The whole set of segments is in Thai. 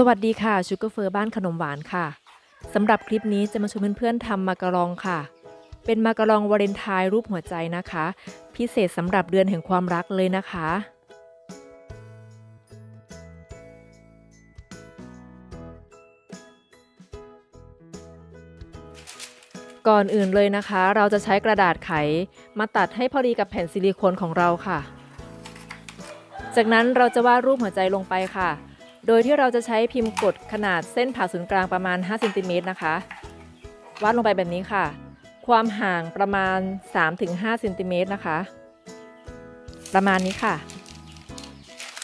สวัสดีค่ะชูเกอร์เฟอร์บ้านขนมหวานค่ะสำหรับคลิปนี้จะมาชวนเพื่อนๆทำมาการองค่ะ เป็นมาการองวาเลนไทน์รูปหัวใจนะคะ พิเศษสำหรับเดือนแห่งความรักเลยนะคะ ก่อนอื่นเลยนะคะ เราจะใช้กระดาษไขมาตัดให้พอดีกับแผ่นซิลิโคนของเราค่ะ จากนั้นเราจะวาดรูปหัวใจลงไปค่ะ โดยที่เราจะใช้พิมพ์กดขนาดเส้นผ่าศูนย์กลางประมาณ5เซนติเมตรนะคะ วาดลงไปแบบนี้ค่ะ ความห่างประมาณ 3-5เซนติเมตรนะคะ ประมาณนี้ค่ะ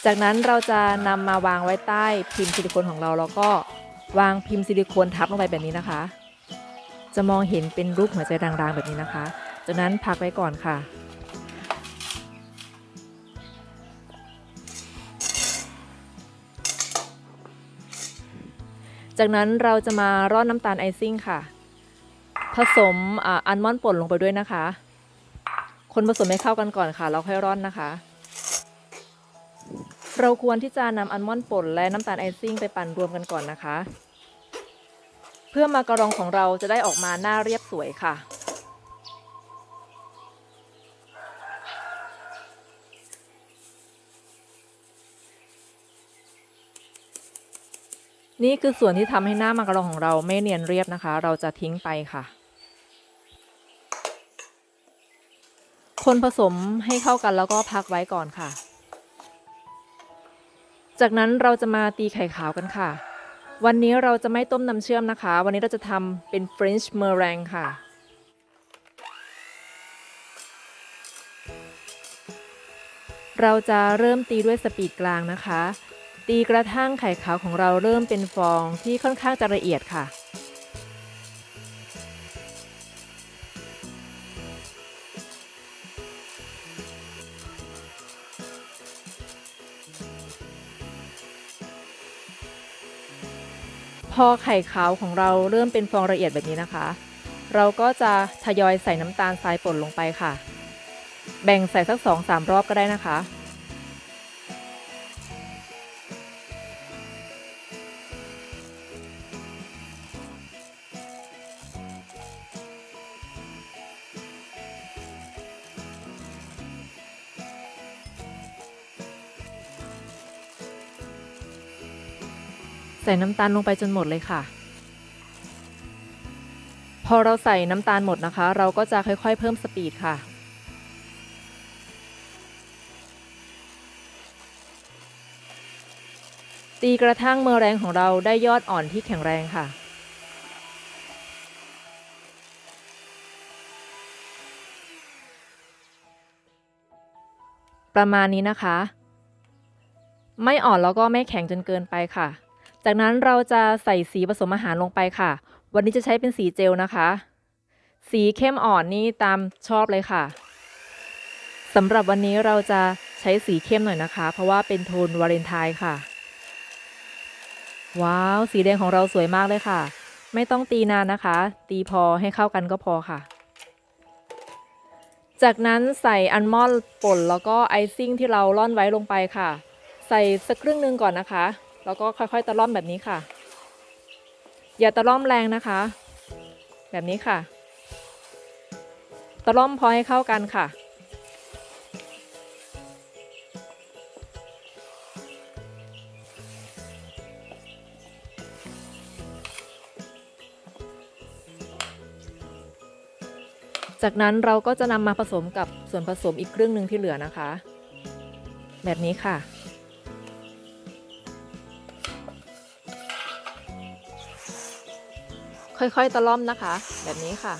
จากนั้นเราจะนำมาวางไว้ใต้พิมพ์ซิลิโคนของเราแล้วก็วางพิมพ์ซิลิโคนทับลงไปแบบนี้นะคะ จะมองเห็นเป็นรูปหัวใจรางๆแบบนี้นะคะ จากนั้นพักไว้ก่อนค่ะ จากนั้นเราจะมาร่อนน้ำตาลไอซิ่งค่ะ ผสมอ,อัลมอนด์ป่นลงไปด้วยนะคะ คนผสมให้เข้ากันก่อนค่ะแล้วค่อยร่อนนะคะ เราควรที่จะนำอัลมอนด์ป่นและน้ำตาลไอซิ่งไปปั่นรวมกันก่อนนะคะ เพื่อมากรองของเราจะได้ออกมาหน้าเรียบสวยค่ะ นี่คือส่วนที่ทำให้หน้ามาการองของเราไม่เนียนเรียบนะคะ เราจะทิ้งไปค่ะ คนผสมให้เข้ากันแล้วก็พักไว้ก่อนค่ะ จากนั้นเราจะมาตีไข่ขาวกันค่ะ วันนี้เราจะไม่ต้มน้ำเชื่อมนะคะ วันนี้เราจะทำเป็น French meringue ค่ะเราจะเริ่มตีด้วยสปีดกลางนะคะ ตีกระทั่งไข่ขาวของเราเริ่มเป็นฟองที่ค่อนข้างจะละเอียดค่ะ พอไข่ขาวของเราเริ่มเป็นฟองละเอียดแบบนี้นะคะ เราก็จะทยอยใส่น้ำตาลทรายป่นลงไปค่ะ แบ่งใส่สักสองสามรอบก็ได้นะคะ ใส่น้ำตาลลงไปจนหมดเลยค่ะ พอเราใส่น้ำตาลหมดนะคะ เราก็จะค่อยๆ เพิ่มสปีดค่ะ ตีกระทั่งเมอแรงของเราได้ยอดอ่อนที่แข็งแรงค่ะประมาณนี้นะคะ ไม่อ่อนแล้วก็ไม่แข็งจนเกินไปค่ะ จากนั้นเราจะใส่สีผสมอาหารลงไปค่ะ วันนี้จะใช้เป็นสีเจลนะคะ สีเข้มอ่อนนี่ตามชอบเลยค่ะสำหรับวันนี้เราจะใช้สีเข้มหน่อยนะคะ เพราะว่าเป็นโทนวาเลนไทน์ค่ะ ว้าว สีแดงของเราสวยมากเลยค่ะ ไม่ต้องตีนานนะคะ ตีพอให้เข้ากันก็พอค่ะ จากนั้นใส่อัลมอนด์ป่นแล้วก็ไอซิ่งที่เราร่อนไว้ลงไปค่ะ ใส่สักครึ่งนึงก่อนนะคะ แล้วก็ค่อยๆตะล่อมแบบนี้ค่ะ อย่าตะล่อมแรงนะคะ แบบนี้ค่ะ ตะล่อมพอให้เข้ากันค่ะ จากนั้นเราก็จะนำมาผสมกับส่วนผสมอีกครึ่งหนึ่งที่เหลือนะคะ แบบนี้ค่ะ ค่อยๆ ตะล่อมนะคะ แบบนี้ค่ะ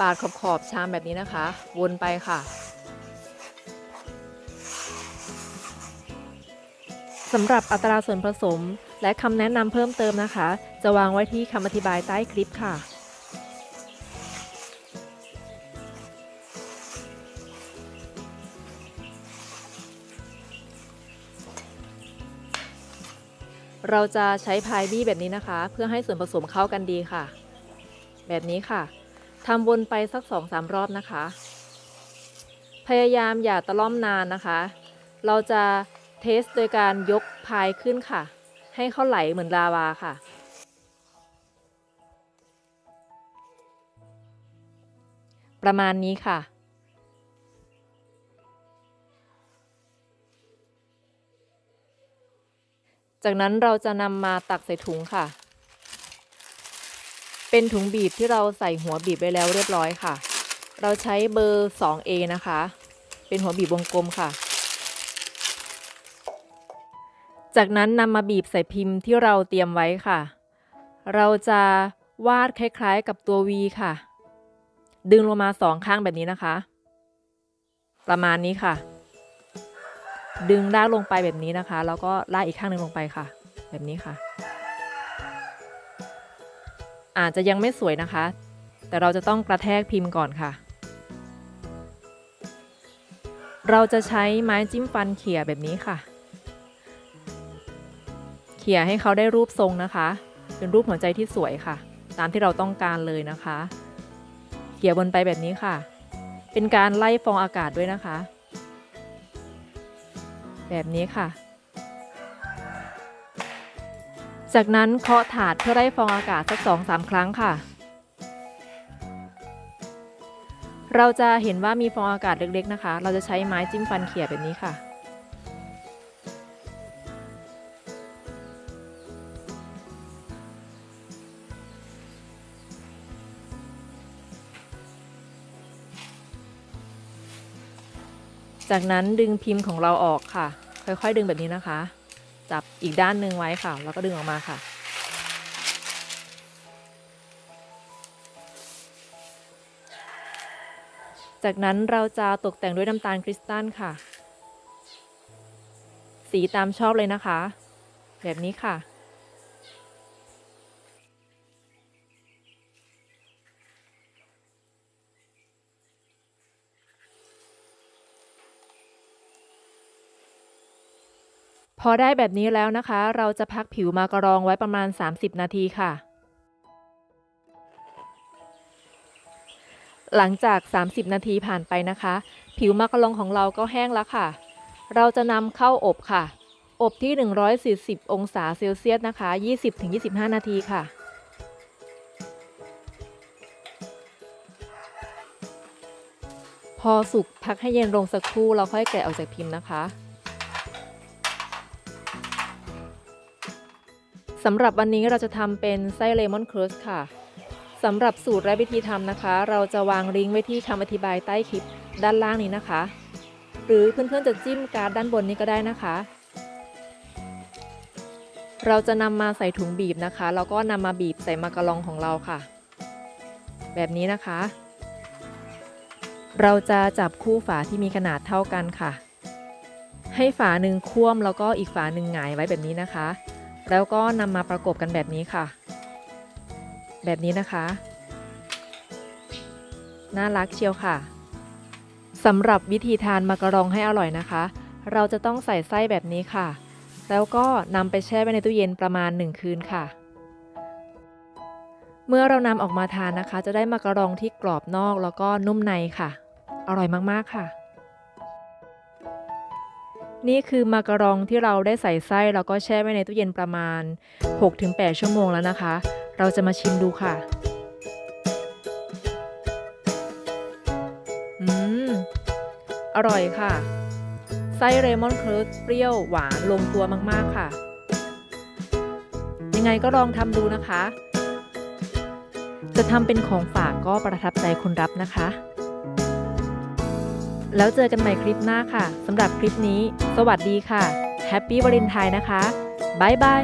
ปาดขอบๆชามแบบนี้นะคะ วนไปค่ะสำหรับอัตราส่วนผสมและคำแนะนำเพิ่มเติมนะคะ จะวางไว้ที่คำอธิบายใต้คลิปค่ะ เราจะใช้พายบี้แบบนี้นะคะ เพื่อให้ส่วนผสมเข้ากันดีค่ะ แบบนี้ค่ะทำวนไปสักสองสามรอบนะคะ พยายามอย่าตะล่อมนานนะคะ เราจะเทสโดยการยกพายขึ้นค่ะใให้เขาไหลเหมือนลาวาค่ะ ประมาณนี้ค่ะ จากนั้นเราจะนำมาตักใส่ถุงค่ะ เป็นถุงบีบที่เราใส่หัวบีบไว้แล้วเรียบร้อยค่ะ เราใช้เบอร์ 2A นะคะ เป็นหัวบีบวงกลมค่ะ จากนั้นนำมาบีบใส่พิมพ์ที่เราเตรียมไว้ค่ะ เราจะวาดคล้าย ๆ กับตัว V ค่ะ ดึงลงมาสองข้างแบบนี้นะคะ ประมาณนี้ค่ะ ดึงลากลงไปแบบนี้นะคะ แล้วก็ลากอีกข้างหนึ่งลงไปค่ะ แบบนี้ค่ะ อาจจะยังไม่สวยนะคะ แต่เราจะต้องกระแทกพิมพ์ก่อนค่ะ เราจะใช้ไม้จิ้มฟันเขี่ยแบบนี้ค่ะ เขี่ยให้เขาได้รูปทรงนะคะ เป็นรูปหัวใจที่สวยค่ะ ตามที่เราต้องการเลยนะคะ เขี่ยบนไปแบบนี้ค่ะ เป็นการไล่ฟองอากาศด้วยนะคะ แบบนี้ค่ะ จากนั้นเคาะถาดเพื่อไล่ฟองอากาศสักสองสามครั้งค่ะ เราจะเห็นว่ามีฟองอากาศเล็กๆนะคะ เราจะใช้ไม้จิ้มฟันเขี่ยแบบนี้ค่ะ จากนั้นดึงพิมพ์ของเราออกค่ะ ค่อยๆ ดึงแบบนี้นะคะ จับอีกด้านหนึ่งไว้ค่ะ แล้วก็ดึงออกมาค่ะ จากนั้นเราจะตกแต่งด้วยน้ำตาลคริสตัลค่ะ สีตามชอบเลยนะคะ แบบนี้ค่ะ พอได้แบบนี้แล้วนะคะ เราจะพักผิวมากรองไว้ประมาณ 30 นาทีค่ะ หลังจาก 30 นาทีผ่านไปนะคะ ผิวมากระรองของเราก็แห้งแล้วค่ะ เราจะนำเข้าอบค่ะ อบที่ 140 องศาเซลเซียสนะคะ 20-25 นาทีค่ะพอสุกพักให้เย็นลงสักครู่เราค่อยแกะออกจากพิมพ์นะคะ สำหรับวันนี้เราจะทำเป็นไส้เลมอนครัสค่ะสำหรับสูตรและวิธีทำนะคะ เราจะวางลิงก์ไว้ที่คำอธิบายใต้คลิปด้านล่างนี้นะคะ หรือเพื่อนๆจะจิ้มการ์ดด้านบนนี้ก็ได้นะคะ เราจะนำมาใส่ถุงบีบนะคะแล้วก็นำมาบีบใส่มากะลองของเราค่ะ แบบนี้นะคะ เราจะจับคู่ฝาที่มีขนาดเท่ากันค่ะ ให้ฝาหนึ่งคว่ำแล้วก็อีกฝาหนึ่งหงายไว้แบบนี้นะคะ แล้วก็นำมาประกบกันแบบนี้ค่ะ แบบนี้นะคะ น่ารักเชียวค่ะสำหรับวิธีทานมากระรองให้อร่อยนะคะ เราจะต้องใส่ไส้แบบนี้ค่ะ แล้วก็นำไปแช่ไว้ในตู้เย็นประมาณ 1 คืนค่ะ เมื่อเรานำออกมาทานนะคะ จะได้มากระรองที่กรอบนอกแล้วก็นุ่มในค่ะ อร่อยมากๆค่ะ นี่คือมากะรองที่เราได้ใส่ไส้แล้วก็แช่ไว้ในตู้เย็นประมาณ 6-8 ชั่วโมงแล้วนะคะ เราจะมาชิมดูค่ะ อืม อร่อยค่ะ ไส้เรมอนเคิร์สเปรี้ยวหวานลงตัวมากๆค่ะ ยังไงก็ลองทำดูนะคะ จะทำเป็นของฝากก็ประทับใจคนรับนะคะ แล้วเจอกันใหม่คลิปหน้าค่ะสำหรับคลิปนี้ สวัสดีค่ะแฮปปี้วาเลนไทน์นะคะบ๊ายบาย